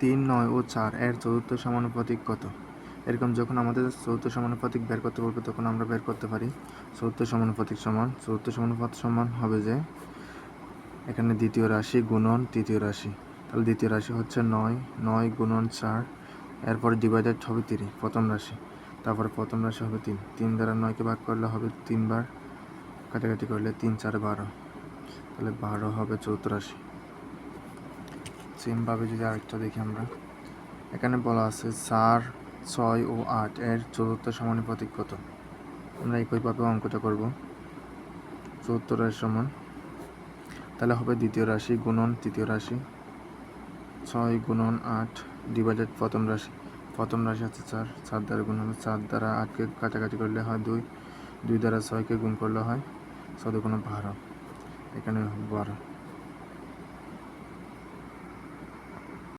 তিন, নয় ও চার এর চতুর্থ সমানুপাতিক কত? এরকম যখন আমাদের চতুর্থ সমানুপাতিক বের করতে বলবে তখন আমরা বের করতে পারি। চতুর্থ সমানুপাতিক সমান, চতুর্থ সমানুপাত সমান হবে যে এখানে দ্বিতীয় রাশি গুণন তৃতীয় রাশি। তাহলে দ্বিতীয় রাশি হচ্ছে নয় নয় গুণন চার, এরপরে ডিভাইডেড হবে তিরি প্রথম রাশি। তারপরে প্রথম রাশি হবে তিন। তিন দ্বারা নয়কে ভাগ করলে হবে তিনবার, কাটাকাটি করলে তিন, চার, বারো। তাহলে বারো হবে চৌদ্দ রাশি। সেমভাবে যদি আরেকটা দেখি আমরা। এখানে বলা আছে চার ছয় ও আট এর চতুর্থ সমানুপাতিক কত? আমরা একইভাবে অঙ্কটা করব। চতুর্থ রাশি সমান। তাহলে হবে দ্বিতীয় রাশি গুণন তৃতীয় রাশি। ছয় গুণন আট ডিভাইডেড প্রথম রাশি। প্রথম রাশি হচ্ছে চার। চার দ্বারা গুণ হবে চার দ্বারা আটকে কাটাকাটি করলে হয় দুই। দুই দ্বারা ছয়কে গুণ করলে হয় ছয় দুগুণ বারো। এখানে বারো।